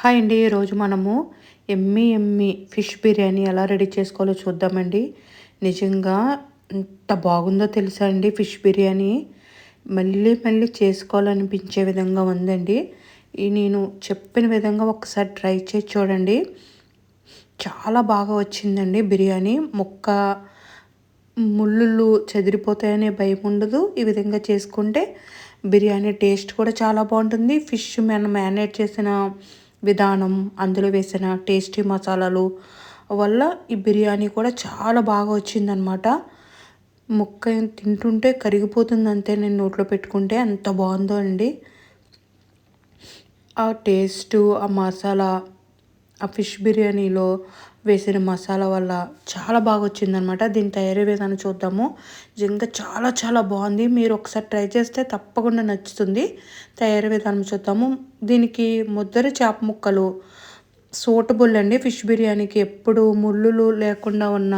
Hi అండి. ఈరోజు మనము ఎమ్మి ఎమ్మి ఫిష్ బిర్యానీ ఎలా రెడీ చేసుకోవాలో చూద్దామండి. నిజంగా ఎంత బాగుందో తెలుసా అండి ఫిష్ బిర్యానీ. మళ్ళీ మళ్ళీ చేసుకోవాలనిపించే విధంగా ఉందండి. ఈ నేను చెప్పిన విధంగా ఒకసారి ట్రై చేసి చూడండి. చాలా బాగా వచ్చిందండి బిర్యానీ. ముక్క ముళ్ళు చెదిరిపోతాయనే భయం ఉండదు. ఈ విధంగా చేసుకుంటే బిర్యానీ టేస్ట్ కూడా చాలా బాగుంటుంది. ఫిష్ మనం మ్యారినేట్ చేసిన విధానం అందులో వేసిన టేస్టీ మసాలాలు వల్ల ఈ బిర్యానీ కూడా చాలా బాగా వచ్చిందనమాట ముక్క తింటుంటే కరిగిపోతుంది అంతే నేను నోట్లో పెట్టుకుంటే అంత బాగుందో అండి. ఆ టేస్టు ఆ మసాలా ఆ ఫిష్ బిర్యానీలో వేసిన మసాలా వల్ల చాలా బాగా వచ్చిందనమాట దీని తయారీ విధానం చూద్దాము. ఇంకా చాలా చాలా బాగుంది. మీరు ఒకసారి ట్రై చేస్తే తప్పకుండా నచ్చుతుంది. తయారీ విధానం చూద్దాము. దీనికి ముద్దరి చేప ముక్కలు సూటబుల్ అండి. ఫిష్ బిర్యానీకి ఎప్పుడు ముళ్ళులు లేకుండా ఉన్న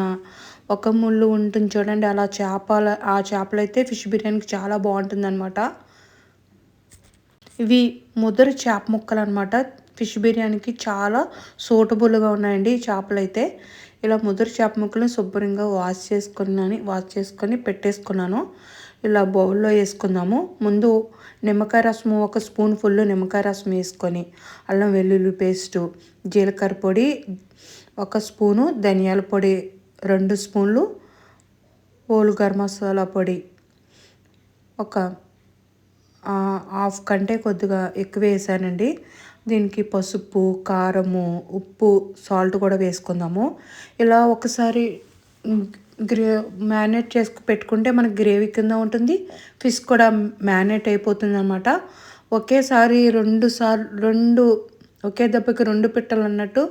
ఒక ముళ్ళు ఉంటుంది చూడండి. అలా చేపల ఆ చేపలు అయితే ఫిష్ బిర్యానీకి చాలా బాగుంటుంది అనమాట ఇవి ముదరు చేప ముక్కలు అనమాట ఫిష్ బిర్యానీకి చాలా సూటబుల్గా ఉన్నాయండి ఈ చేపలు అయితే ఇలా ముదురు చేప ముక్కలను శుభ్రంగా వాష్ చేసుకున్నాను వాష్ చేసుకొని పెట్టేసుకున్నాను. ఇలా బౌల్లో వేసుకుందాము. ముందు నిమ్మకాయ రసము ఒక స్పూన్ ఫుల్ నిమ్మకాయ రసం వేసుకొని అల్లం వెల్లుల్లి పేస్టు జీలకర్ర పొడి ఒక స్పూను ధనియాల పొడి రెండు స్పూన్లు ఓలు గరం మసాలా పొడి ఒక హాఫ్ కంటే కొద్దిగా ఎక్కువ వేసానండి. దీనికి పసుపు కారము ఉప్పు సాల్ట్ కూడా వేసుకుందాము. ఇలా ఒకసారి గ్రే మ్యారినేట్ చేసుకు పెట్టుకుంటే మనకి గ్రేవీ కింద ఉంటుంది. ఫిష్ కూడా మ్యారినేట్ అయిపోతుంది అనమాట ఒకేసారి రెండు సార్లు రెండు ఒకే దెబ్బకి రెండు పిట్టలు అన్నట్టు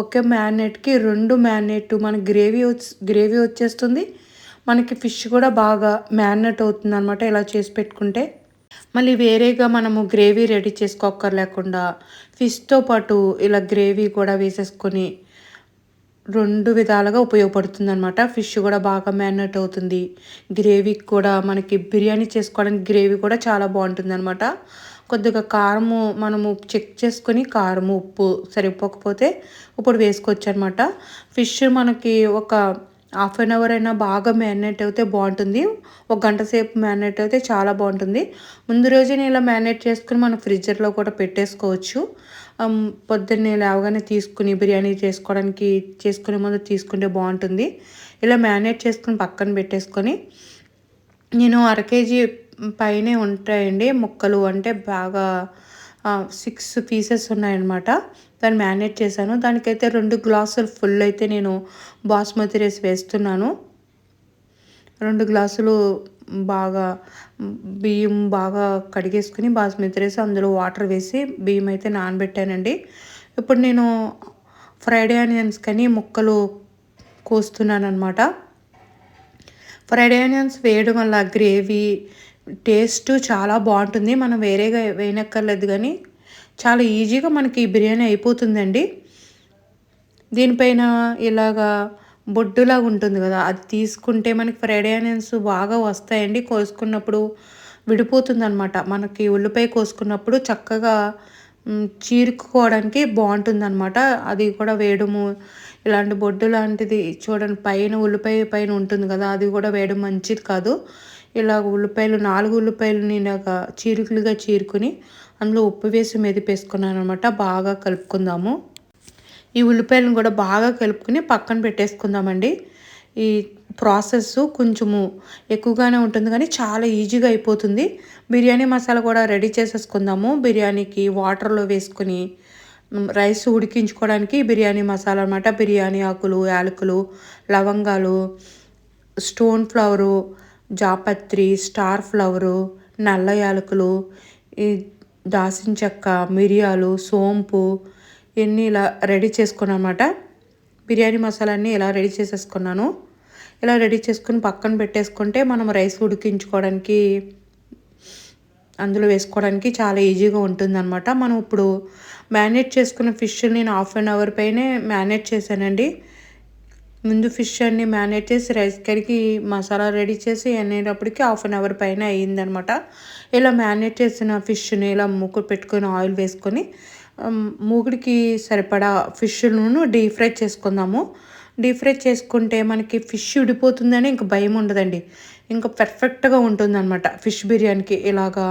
ఒకే మ్యారినేట్కి రెండు మ్యారినేట్ మన గ్రేవీ గ్రేవీ వచ్చేస్తుంది. మనకి ఫిష్ కూడా బాగా మ్యారినేట్ అవుతుంది అనమాట ఇలా చేసి పెట్టుకుంటే. మళ్ళీ వేరేగా మనము గ్రేవీ రెడీ చేసుకోక్కర్లేకుండా ఫిష్తో పాటు ఇలా గ్రేవీ కూడా వేసేసుకొని రెండు విధాలుగా ఉపయోగపడుతుంది అనమాట ఫిష్ కూడా బాగా మ్యారినేట్ అవుతుంది. గ్రేవీకి కూడా మనకి బిర్యానీ చేసుకోవడానికి గ్రేవీ కూడా చాలా బాగుంటుంది అనమాట కొద్దిగా కారము మనము చెక్ చేసుకొని కారము ఉప్పు సరిపోకపోతే ఇప్పుడు వేసుకోవచ్చు అనమాట ఫిష్ మనకి ఒక హాఫ్ అన్ అవర్ అయినా బాగా మ్యారినేట్ అయితే బాగుంటుంది. ఒక గంట సేపు మ్యారినేట్ అయితే చాలా బాగుంటుంది. ముందు రోజునే ఇలా మ్యారినేట్ చేసుకుని మనం ఫ్రిడ్జర్లో కూడా పెట్టేసుకోవచ్చు. పొద్దున్నే లేవగానే తీసుకుని బిర్యానీ చేసుకోవడానికి చేసుకునే ముందు తీసుకుంటే బాగుంటుంది. ఇలా మ్యారినేట్ చేసుకుని పక్కన పెట్టేసుకొని నేను అర కేజీ పైనే ఉంటాయండి. ముక్కలు అంటే బాగా సిక్స్ పీసెస్ ఉన్నాయన్నమాట. దాన్ని మ్యారినేట్ చేశాను. దానికైతే రెండు గ్లాసులు ఫుల్ అయితే నేను బాస్మతి రైస్ వేస్తున్నాను. రెండు గ్లాసులు బాగా బియ్యం బాగా కడిగేసుకుని బాస్మతి రైస్ అందులో వాటర్ వేసి బియ్యం అయితే నానబెట్టానండి. ఇప్పుడు నేను ఫ్రైడ్ ఆనియన్స్ కానీ ముక్కలు కోస్తున్నాను అనమాట ఫ్రైడ్ ఆనియన్స్ వేయడం వల్ల గ్రేవీ టేస్ట్ చాలా బాగుంటుంది. మనం వేరేగా వేయనక్కర్లేదు కానీ చాలా ఈజీగా మనకి బిర్యానీ అయిపోతుందండి. దీనిపైన ఇలాగా బొడ్డులాగా ఉంటుంది కదా అది తీసుకుంటే మనకి ఫ్రైడ్ ఆనియన్స్ బాగా వస్తాయండి. కోసుకున్నప్పుడు విడిపోతుంది అనమాట మనకి ఉల్లిపాయ కోసుకున్నప్పుడు చక్కగా చీరుకోవడానికి బాగుంటుంది అనమాట అది కూడా వేయడము ఇలాంటి బొడ్డు లాంటిది చూడండి పైన ఉల్లిపాయ పైన ఉంటుంది కదా అది కూడా వేయడం మంచిది కాదు. ఇలా ఉల్లిపాయలు నాలుగు ఉల్లిపాయలు నేను చీరుకులుగా చీరుకుని అందులో ఉప్పు వేసి మెదిపేసుకున్నాను అనమాట బాగా కలుపుకుందాము. ఈ ఉల్లిపాయలను కూడా బాగా కలుపుకుని పక్కన పెట్టేసుకుందామండి. ఈ ప్రాసెస్ కొంచెము ఎక్కువగానే ఉంటుంది కానీ చాలా ఈజీగా అయిపోతుంది. బిర్యానీ మసాలా కూడా రెడీ చేసేసుకుందాము. బిర్యానీకి వాటర్లో వేసుకొని రైస్ ఉడికించుకోవడానికి బిర్యానీ మసాలా అనమాట బిర్యానీ ఆకులు యాలకులు లవంగాలు స్టోన్ ఫ్లవరు జాపత్రి స్టార్ ఫ్లవరు నల్ల యాలకులు ఈ దాసిన చెక్క మిరియాలు సోంపు ఇవన్నీ ఇలా రెడీ చేసుకున్నాను అనమాట బిర్యానీ మసాలాన్ని ఇలా రెడీ చేసేసుకున్నాను. ఇలా రెడీ చేసుకుని పక్కన పెట్టేసుకుంటే మనం రైస్ ఉడికించుకోవడానికి అందులో వేసుకోవడానికి చాలా ఈజీగా ఉంటుందన్నమాట. మనం ఇప్పుడు మ్యారినేట్ చేసుకున్న ఫిష్ నేను హాఫ్ అన్ అవర్ పైనే మ్యారినేట్ చేశానండి. ముందు ఫిష్ అన్ని మేనేజ్ చేసి రైస్ కడిగి మసాలా రెడీ చేసి అనేటప్పటికి హాఫ్ అన్ అవర్ పైన అయ్యిందనమాట. ఇలా మ్యానేజ్ చేసిన ఫిష్ని ఇలా మూకుడు పెట్టుకొని ఆయిల్ వేసుకొని మూగుడికి సరిపడా ఫిష్ను డీప్ ఫ్రై చేసుకుందాము. డీప్ ఫ్రై చేసుకుంటే మనకి ఫిష్ ఉడిపోతుందని ఇంక భయం ఉండదండి. ఇంకా పర్ఫెక్ట్గా ఉంటుందన్నమాట ఫిష్ బిర్యానీకి ఇలాగా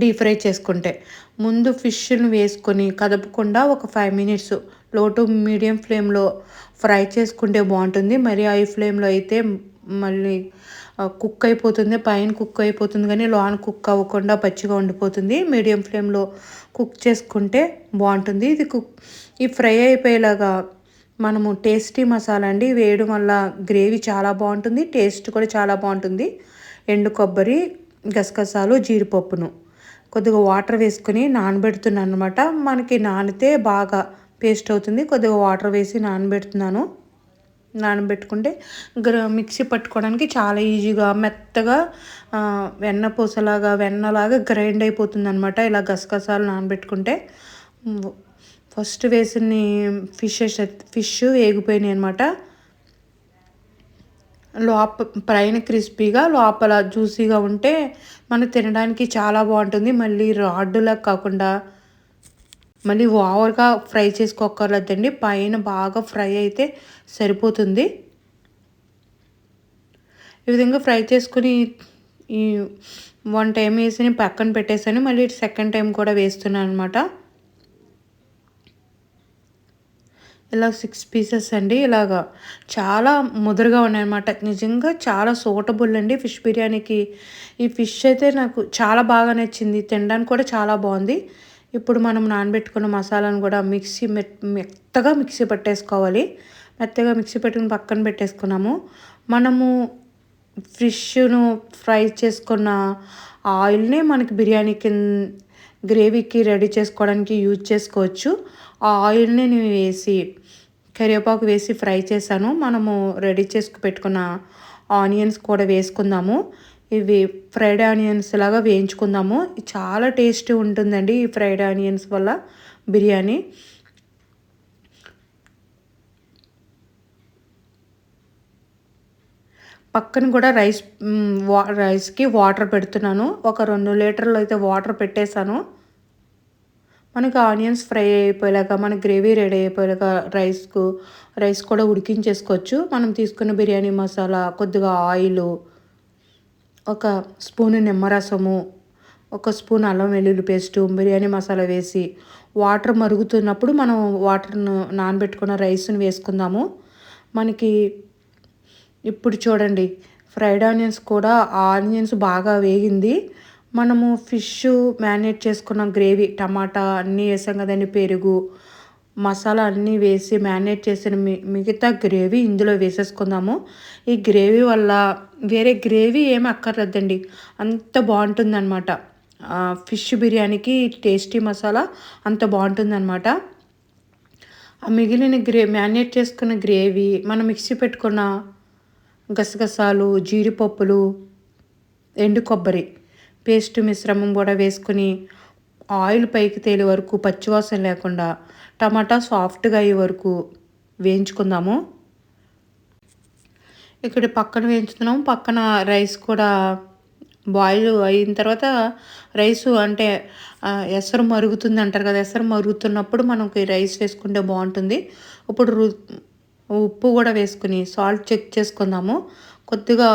డీప్ ఫ్రై చేసుకుంటే. ముందు ఫిష్ని వేసుకొని కదపకుండా ఒక five minutes low to medium ఫ్లేమ్లో ఫ్రై చేసుకుంటే బాగుంటుంది. మరి హై ఫ్లేమ్లో అయితే మళ్ళీ కుక్ అయిపోతుంది. పైన కుక్ అయిపోతుంది కానీ లోన్ కుక్ అవ్వకుండా పచ్చిగా ఉండిపోతుంది. మీడియం ఫ్లేమ్లో కుక్ చేసుకుంటే బాగుంటుంది. ఇది కుక్ ఈ ఫ్రై అయిపోయేలాగా మనము టేస్టీ మసాలా అండి. వేయడం వల్ల గ్రేవీ చాలా బాగుంటుంది. టేస్ట్ కూడా చాలా బాగుంటుంది. ఎండు కొబ్బరి గసగసాలు జీడిపప్పును. కొద్దిగా వాటర్ వేసుకొని నానబెడుతున్నాను అనమాట మనకి నానితే బాగా పేస్ట్ అవుతుంది. కొద్దిగా వాటర్ వేసి నానబెడుతున్నాను. నానబెట్టుకుంటే గ్ర మిక్సీ పట్టుకోవడానికి చాలా ఈజీగా మెత్తగా వెన్న పూసలాగా వెన్నలాగా గ్రైండ్ అయిపోతుంది అనమాట ఇలా గసగసాలు నానబెట్టుకుంటే. ఫస్ట్ వేసిన ఫిషెస్ ఫిష్ వేగిపోయినాయి అనమాట లోప పైన క్రిస్పీగా లోపల జ్యూసీగా ఉంటే మనం తినడానికి చాలా బాగుంటుంది. మళ్ళీ రాడ్డులా కాకుండా మళ్ళీ ఓవర్గా ఫ్రై చేసుకోకర్లేదండి పైన బాగా ఫ్రై అయితే సరిపోతుంది. ఈ విధంగా ఫ్రై చేసుకుని ఈ వన్ టైం వేసి పక్కన పెట్టేసాను. మళ్ళీ సెకండ్ టైం కూడా వేస్తున్నాను అనమాట ఇలా సిక్స్ పీసెస్ అండి. ఇలాగా చాలా ముదురుగా ఉన్నాయన్నమాట. నిజంగా చాలా సూటబుల్ అండి ఫిష్ బిర్యానీకి. ఈ ఫిష్ అయితే నాకు చాలా బాగా నచ్చింది. తినడానికి కూడా చాలా బాగుంది. ఇప్పుడు మనం నానబెట్టుకున్న మసాలాను కూడా మిక్సీ మెత్తగా మిక్సీ పట్టేసుకోవాలి. మెత్తగా మిక్సీ పెట్టుకుని పక్కన పెట్టేసుకున్నాము. మనము ఫిష్ను ఫ్రై చేసుకున్న ఆయిల్ని మనకి బిర్యానీ కింద గ్రేవీకి రెడీ చేసుకోవడానికి యూజ్ చేసుకోవచ్చు. ఆ ఆయిల్ని నేను వేసి కరివేపాకు వేసి ఫ్రై చేశాను. మనము రెడీ చేసుకు పెట్టుకున్న ఆనియన్స్ కూడా వేసుకుందాము. ఇవి ఫ్రైడ్ ఆనియన్స్ లాగా వేయించుకుందాము. చాలా టేస్టీ ఉంటుందండి ఈ ఫ్రైడ్ ఆనియన్స్ వల్ల బిర్యానీ. పక్కన కూడా రైస్ వా రైస్కి వాటర్ పెడుతున్నాను. ఒక రెండు లీటర్లు అయితే వాటర్ పెట్టేశాను. మనకి ఆనియన్స్ ఫ్రై అయిపోయేలాగా మన గ్రేవీ రెడీ అయిపోయాక రైస్కు రైస్ కూడా ఉడికించేసుకోవచ్చు. మనం తీసుకున్న బిర్యానీ మసాలా కొద్దిగా ఆయిలు ఒక స్పూన్ నిమ్మరసము ఒక స్పూన్ అల్లం వెల్లుల్లి పేస్టు బిర్యానీ మసాలా వేసి వాటర్ మరుగుతున్నప్పుడు మనం వాటర్ను నానబెట్టుకున్న రైస్ని వేసుకుందాము. మనకి ఇప్పుడు చూడండి ఫ్రైడ్ ఆనియన్స్ కూడా ఆనియన్స్ బాగా వేగింది. మనము ఫిష్ మ్యారినేట్ చేసుకున్న గ్రేవీ టమాటా అన్నీ వేసాం కదండి పెరుగు మసాలా అన్నీ వేసి మ్యారినేట్ చేసిన మిగతా గ్రేవీ ఇందులో వేసేసుకుందాము. ఈ గ్రేవీ వల్ల వేరే గ్రేవీ ఏమి అక్కర్లేదండి. అంత బాగుంటుందన్నమాట. ఫిష్ బిర్యానీకి టేస్టీ మసాలా అంత బాగుంటుందన్నమాట. ఆ మిగిలిన గ్రే మ్యారినేట్ చేసుకున్న గ్రేవీ మనం మిక్సీ పెట్టుకున్న గసగసాలు జీడిపప్పులు ఎండు కొబ్బరి పేస్ట్ మిశ్రమం కూడా వేసుకుని ఆయిల్ పైకి తేలే వరకు పచ్చివాసన లేకుండా టమాటా సాఫ్ట్గా అయ్యే వరకు వేయించుకుందాము. ఇక్కడ పక్కన వేయించుతున్నాము. పక్కన రైస్ కూడా బాయిల్ అయిన తర్వాత రైస్ అంటే ఎసరు మరుగుతుంది అంటారు కదా ఎసరు మరుగుతున్నప్పుడు మనకి రైస్ వేసుకుంటే బాగుంటుంది. ఇప్పుడు ఉప్పు కూడా వేసుకుని సాల్ట్ చెక్ చేసుకుందాము. కొద్దిగా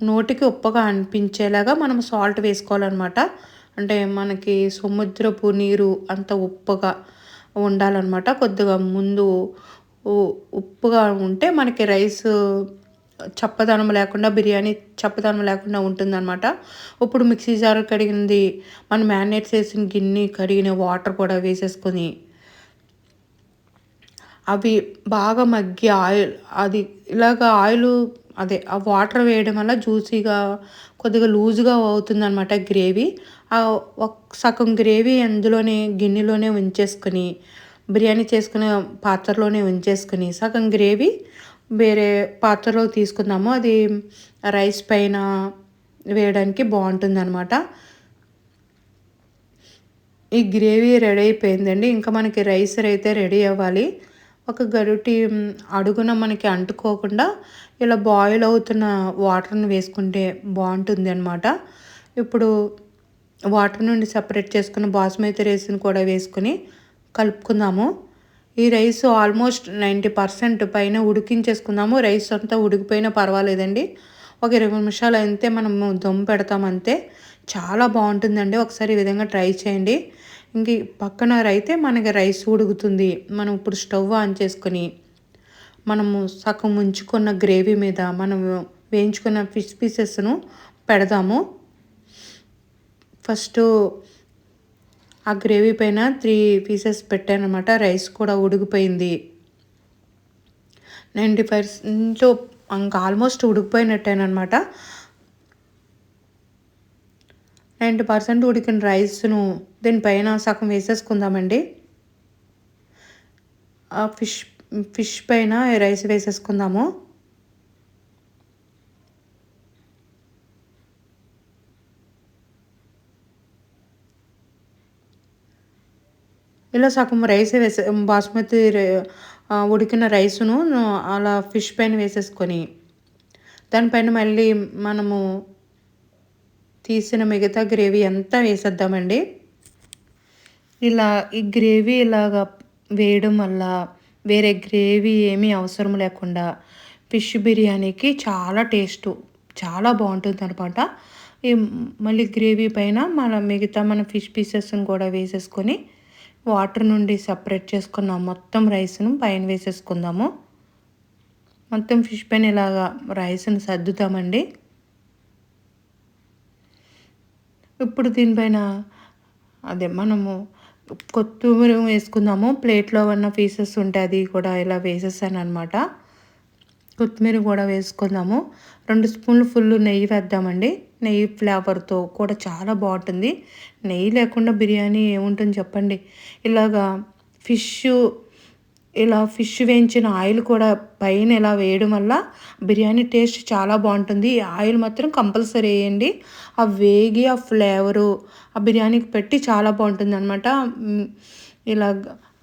నోటికి ఉప్పగా అనిపించేలాగా మనం సాల్ట్ వేసుకోవాలన్నమాట. అంటే మనకి సముద్రపు నీరు అంత ఉప్పుగా ఉండాలన్నమాట. కొద్దిగా ముందు ఉప్పుగా ఉంటే మనకి రైస్ చప్పదనం లేకుండా బిర్యానీ చప్పదనం లేకుండా ఉంటుందన్నమాట. ఇప్పుడు మిక్సీ జార్ కడిగింది మనం మ్యారినేట్ చేసిన గిన్నె కడిగిన వాటర్ కూడా వేసేసుకొని అవి బాగా మగ్గి ఆయిల్ అది ఇలాగ ఆయిల్ అదే ఆ వాటర్ వేయడం వల్ల జ్యూసీగా కొద్దిగా లూజ్గా అవుతుందన్నమాట గ్రేవీ. ఒక సగం గ్రేవీ అందులోనే గిన్నెలోనే ఉంచేసుకుని బిర్యానీ చేసుకునే పాత్రలోనే ఉంచేసుకుని సగం గ్రేవీ వేరే పాత్రలో తీసుకుందాము. అది రైస్ పైన వేయడానికి బాగుంటుందన్నమాట. ఈ గ్రేవీ రెడీ అయిపోయిందండి. ఇంకా మనకి రైస్ అయితే రెడీ అవ్వాలి. ఒక గరిటి అడుగున మనకి అంటుకోకుండా ఇలా బాయిల్ అవుతున్న వాటర్ని వేసుకుంటే బాగుంటుంది అనమాట ఇప్పుడు వాటర్ నుండి సపరేట్ చేసుకున్న బాస్మతి రైస్ని కూడా వేసుకుని కలుపుకుందాము. ఈ రైస్ ఆల్మోస్ట్ నైంటీ పర్సెంట్ పైన ఉడికించేసుకుందాము. రైస్ అంతా ఉడికిపోయినా పర్వాలేదండి. ఒక ఇరవై నిమిషాలు అయితే మనము దమ్ పెడతాం అంతే చాలా బాగుంటుందండి. ఒకసారి ఈ విధంగా ట్రై చేయండి. ఇంక పక్కన అయితే మనకి రైస్ ఉడుకుతుంది. మనం ఇప్పుడు స్టవ్ ఆన్ చేసుకొని మనము సగం ఉంచుకున్న గ్రేవీ మీద మనం వేయించుకున్న ఫిష్ పీసెస్ను పెడదాము. ఫస్ట్ ఆ గ్రేవీ పైన త్రీ పీసెస్ పెట్టాను అనమాట రైస్ కూడా ఉడికిపోయింది. నైంటీ పర్సెంట్ ఇంకా ఆల్మోస్ట్ ఉడికిపోయినట్టేనమాట. నైంటీ పర్సెంట్ ఉడికిన రైస్ను దీనిపైన సగం వేసేసుకుందామండి. ఆ ఫిష్ ఫిష్ పైన రైస్ వేసేసుకుందాము. ఇలా సగం రైస్ వేసే బాస్మతి ఉడికిన రైస్ను అలా ఫిష్ పైన వేసేసుకొని దానిపైన మళ్ళీ మనము తీసిన మిగతా గ్రేవీ అంతా వేసేద్దామండి. ఇలా ఈ గ్రేవీ ఇలాగా వేయడం వల్ల వేరే గ్రేవీ ఏమీ అవసరం లేకుండా ఫిష్ బిర్యానీకి చాలా టేస్ట్ చాలా బాగుంటుంది అనమాట ఈ మళ్ళీ గ్రేవీ పైన మన మిగతా మన ఫిష్ పీసెస్ని కూడా వేసేసుకొని వాటర్ నుండి సపరేట్ చేసుకున్నాం మొత్తం రైస్ను పైన వేసేసుకుందాము. మొత్తం ఫిష్ పైన ఇలాగా రైస్ని సర్దుతామండి. ఇప్పుడు దీనిపైన అదే మనము కొత్తిమీర వేసుకుందాము. ప్లేట్లో ఉన్న పీసెస్ ఉంటే అది కూడా ఇలా వేసేసాను అనమాట కొత్తిమీర కూడా వేసుకుందాము. రెండు స్పూన్లు ఫుల్ నెయ్యి వేద్దామండి. నెయ్యి ఫ్లేవర్తో కూడా చాలా బాగుంటుంది. నెయ్యి లేకుండా బిర్యానీ ఏముంటుంది చెప్పండి. ఇలాగా ఫిష్ ఇలా ఫిష్ వేయించిన ఆయిల్ కూడా పైన ఇలా వేయడం వల్ల బిర్యానీ టేస్ట్ చాలా బాగుంటుంది. ఆయిల్ మాత్రం కంపల్సరీ వేయండి. ఆ వేగి ఆ ఫ్లేవరు ఆ బిర్యానీకి పెట్టి చాలా బాగుంటుంది అనమాట ఇలా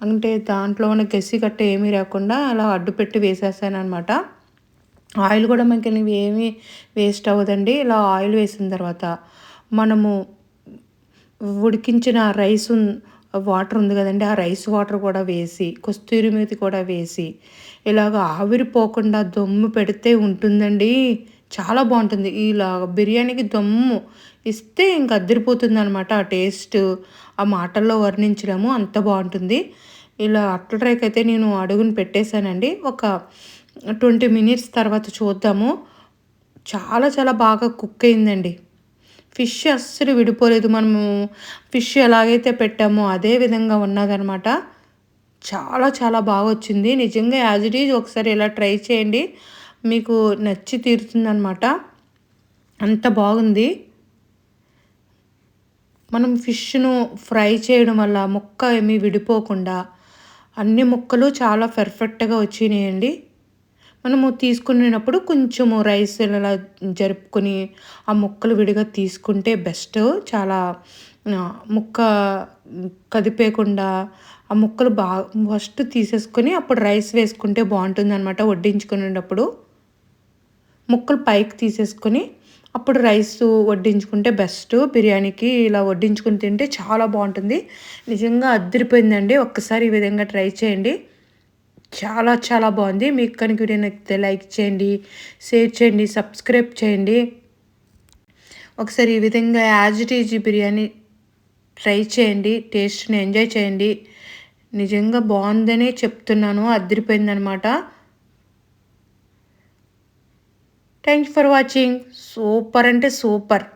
అంటే దాంట్లో ఉన్న గసి గట్ట ఏమీ లేకుండా అలా అడ్డు పెట్టి వేసేసాను అనమాట ఆయిల్ కూడా మనకి ఏమీ వేస్ట్ అవ్వదండి. ఇలా ఆయిల్ వేసిన తర్వాత మనము ఉడికించిన రైస్ వాటర్ ఉంది కదండి ఆ రైస్ వాటర్ కూడా వేసి కస్తూరి మీద కూడా వేసి ఇలాగ ఆవిరిపోకుండా దమ్ము పెడితే ఉంటుందండి. చాలా బాగుంటుంది. ఇలా బిర్యానీకి దమ్ము ఇస్తే ఇంక అద్దరిపోతుంది అనమాట ఆ టేస్ట్. ఆ మాటల్లో వర్ణించడము అంత బాగుంటుంది. ఇలా అట్ల అయితే నేను అడుగుని పెట్టేశానండి. ఒక ట్వంటీ మినిట్స్ తర్వాత చూద్దాము. చాలా చాలా బాగా కుక్ అయిందండి. ఫిష్ అస్సలు విడిపోలేదు మనము. ఫిష్ ఎలాగైతే పెట్టామో అదే విధంగా ఉన్నదనమాట చాలా చాలా బాగా వచ్చింది నిజంగా యాజ్ ఇట్ ఈజ్ ఒకసారి ఇలా ట్రై చేయండి. మీకు నచ్చి తీరుతుందనమాట అంత బాగుంది. మనం ఫిష్ను ఫ్రై చేయడం వల్ల ముక్క ఏమీ విడిపోకుండా అన్ని ముక్కలు చాలా పెర్ఫెక్ట్గా వచ్చినాయండి. మనము తీసుకునేటప్పుడు కొంచెము రైస్ ఇలా జరుపుకొని ఆ ముక్కలు విడిగా తీసుకుంటే బెస్ట్. చాలా ముక్క కదిపేయకుండా ఆ ముక్కలు బాగా ఫస్ట్ తీసేసుకొని అప్పుడు రైస్ వేసుకుంటే బాగుంటుంది అనమాట వడ్డించుకునేటప్పుడు. ముక్కలు పైకి తీసేసుకొని అప్పుడు రైస్ వడ్డించుకుంటే బెస్ట్. బిర్యానీకి ఇలా వడ్డించుకుని తింటే చాలా బాగుంటుంది. నిజంగా అద్దరిపోయిందండి ఒక్కసారి ఈ విధంగా ట్రై చేయండి. చాలా చాలా బాగుంది. మీకు కనుక వీడియో నచ్చితే లైక్ చేయండి షేర్ చేయండి సబ్స్క్రైబ్ చేయండి. ఒకసారి ఈ విధంగా as it is biryani try చేయండి టేస్ట్ని ఎంజాయ్ చేయండి. నిజంగా బాగుందనే చెప్తున్నాను అదిరిపోయిందనమాట. Thank for watching. సూపర్ అంటే సూపర్.